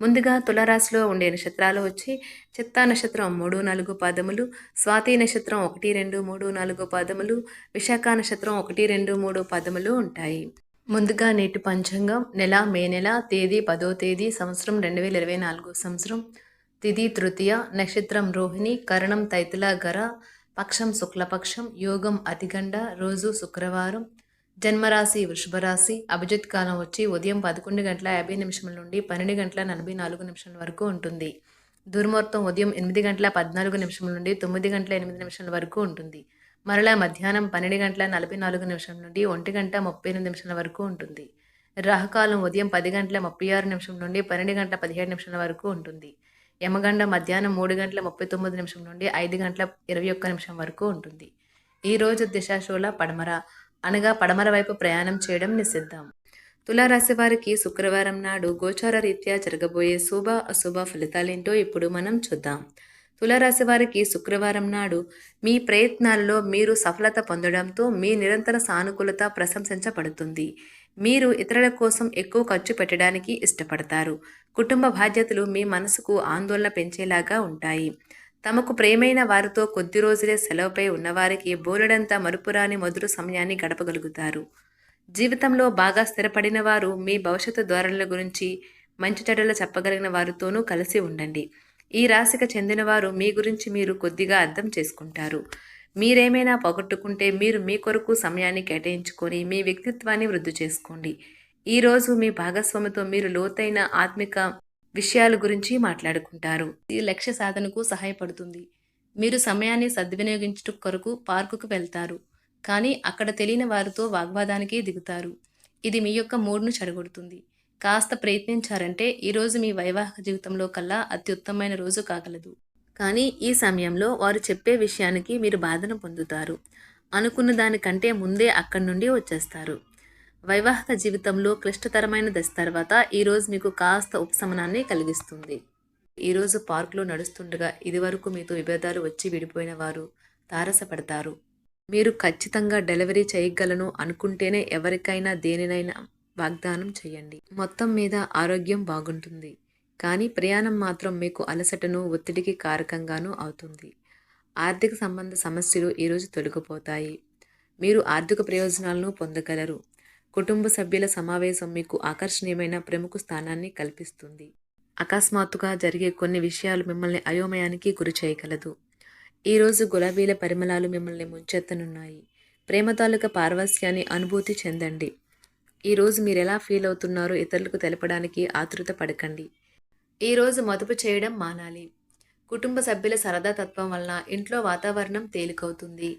ముందుగా తులరాశిలో ఉండే నక్షత్రాలు వచ్చి చిత్తా నక్షత్రం మూడు నాలుగు పాదములు స్వాతి నక్షత్రం ఒకటి రెండు మూడు నాలుగు పాదములు విశాఖ నక్షత్రం ఒకటి రెండు మూడు పాదములు ఉంటాయి. ముందుగా నేటి పంచాంగం నెల మే నెల తేదీ పదో తేదీ సంవత్సరం రెండు వేల ఇరవై నాలుగు సంవత్సరం. తిథి తృతీయ నక్షత్రం రోహిణి కరణం తైతుల గర పక్షం శుక్లపక్షం యోగం అతిగండ రోజు శుక్రవారం జన్మరాశి వృషభరాశి అభిజిత్ కాలం వచ్చి ఉదయం పదకొండు గంటల యాభై నిమిషముల నుండి పన్నెండు గంటల నలభై నాలుగు నిమిషాల వరకు ఉంటుంది. దుర్ముహూర్తం ఉదయం ఎనిమిది గంటల పద్నాలుగు నిమిషముల నుండి తొమ్మిది గంటల ఎనిమిది నిమిషాల వరకు ఉంటుంది. మరలా మధ్యాహ్నం పన్నెండు గంటల నలభై నాలుగు నిమిషం నుండి ఒంటి గంట ముప్పై ఎనిమిది నిమిషాల వరకు ఉంటుంది. రాహకాలం ఉదయం పది గంటల ముప్పై ఆరు నిమిషం నుండి పన్నెండు గంటల పదిహేడు నిమిషాల వరకు ఉంటుంది. యమగండ మధ్యాహ్నం మూడు గంటల ముప్పై తొమ్మిది నిమిషం నుండి ఐదు గంటల ఇరవై ఒక్క నిమిషం వరకు ఉంటుంది. ఈరోజు రోజు దిశాశూల పడమర. అనగా పడమర వైపు ప్రయాణం చేయడం నిషిద్ధం. తులారాశి వారికి శుక్రవారం నాడు గోచార రీత్యా జరగబోయే శుభ అశుభ ఫలితాలేంటో ఇప్పుడు మనం చూద్దాం. తులారాశి వారికి శుక్రవారం నాడు మీ ప్రయత్నాల్లో మీరు సఫలత పొందడంతో మీ నిరంతర సానుకూలత ప్రశంసించబడుతుంది. మీరు ఇతరుల కోసం ఎక్కువ ఖర్చు పెట్టడానికి ఇష్టపడతారు. కుటుంబ బాధ్యతలు మీ మనసుకు ఆందోళన పెంచేలాగా ఉంటాయి. తమకు ప్రేమైన వారితో కొద్ది రోజులే సెలవుపై ఉన్నవారికి బోలెడంత మరుపురాని మధుర సమయాన్ని గడపగలుగుతారు. జీవితంలో బాగా స్థిరపడిన వారు మీ భవిష్యత్తు ధోరణుల గురించి మంచి చెడ్డలు చెప్పగలిగిన వారితోనూ కలిసి ఉండండి. ఈ రాశికి చెందినవారు మీ గురించి మీరు కొద్దిగా అర్థం చేసుకుంటారు. మీరేమైనా పోగొట్టుకుంటే మీరు మీ కొరకు సమయాన్ని కేటాయించుకొని మీ వ్యక్తిత్వాన్ని వృద్ధి చేసుకోండి. ఈరోజు మీ భాగస్వామితో మీరు లోతైన ఆత్మిక విషయాల గురించి మాట్లాడుకుంటారు. ఈ లక్ష్య సాధనకు సహాయపడుతుంది. మీరు సమయాన్ని సద్వినియోగించుట కొరకు పార్కుకు వెళ్తారు. కానీ అక్కడ తెలియని వారితో వాగ్వాదానికి దిగుతారు. ఇది మీ యొక్క మూడ్ను చెడగొడుతుంది. కాస్త ప్రయత్నించారంటే ఈరోజు మీ వైవాహిక జీవితంలో కల్లా అత్యుత్తమైన రోజు కాగలదు. కానీ ఈ సమయంలో వారు చెప్పే విషయానికి మీరు బాధను పొందుతారు. అనుకున్న దానికంటే ముందే అక్కడి నుండి వచ్చేస్తారు. వైవాహిక జీవితంలో క్లిష్టతరమైన దశ తర్వాత ఈరోజు మీకు కాస్త ఉపశమనాన్ని కలిగిస్తుంది. ఈరోజు పార్కులో నడుస్తుండగా ఇదివరకు మీతో విభేదాలు వచ్చి విడిపోయిన వారు తారసపడతారు. మీరు ఖచ్చితంగా డెలివరీ చేయగలను అనుకుంటేనే ఎవరికైనా దేనినైనా వాగ్దానం చేయండి. మొత్తం మీద ఆరోగ్యం బాగుంటుంది. కానీ ప్రయాణం మాత్రం మీకు అలసటను ఒత్తిడికి కారకంగానూ అవుతుంది. ఆర్థిక సంబంధ సమస్యలు ఈరోజు తొలగిపోతాయి. మీరు ఆర్థిక ప్రయోజనాలను పొందగలరు. కుటుంబ సభ్యుల సమావేశం మీకు ఆకర్షణీయమైన ప్రముఖ స్థానాన్ని కల్పిస్తుంది. అకస్మాత్తుగా జరిగే కొన్ని విషయాలు మిమ్మల్ని అయోమయానికి గురి చేయగలదు. ఈరోజు గులాబీల పరిమళాలు మిమ్మల్ని ముంచెత్తనున్నాయి. ప్రేమ తాలూక పారవస్యాన్ని అనుభూతి చెందండి. ఈరోజు మీరు ఎలా ఫీల్ అవుతున్నారో ఇతరులకు తెలపడానికి ఆతృత పడకండి. ఈరోజు మదుపు చేయడం మానాలి. కుటుంబ సభ్యుల సరదా తత్వం వలన ఇంట్లో వాతావరణం తేలికవుతుంది.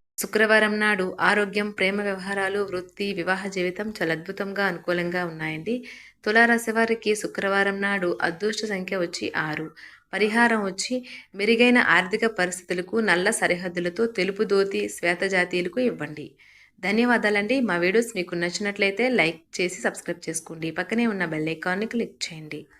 శుక్రవారం నాడు ఆరోగ్యం ప్రేమ వ్యవహారాలు వృత్తి వివాహ జీవితం చాలా అద్భుతంగా అనుకూలంగా ఉన్నాయండి. తులారాశి వారికి శుక్రవారం నాడు అదృష్ట సంఖ్య వచ్చి ఆరు. పరిహారం వచ్చి మెరుగైన ఆర్థిక పరిస్థితులకు నల్ల సరిహద్దులతో తెలుపు దోతి శ్వేత జాతీయులకు ఇవ్వండి. ధన్యవాదాలండి. మా వీడియోస్ మీకు నచ్చినట్లయితే లైక్ చేసి సబ్స్క్రైబ్ చేసుకోండి. పక్కనే ఉన్న బెల్ ఐకాన్ని క్లిక్ చేయండి.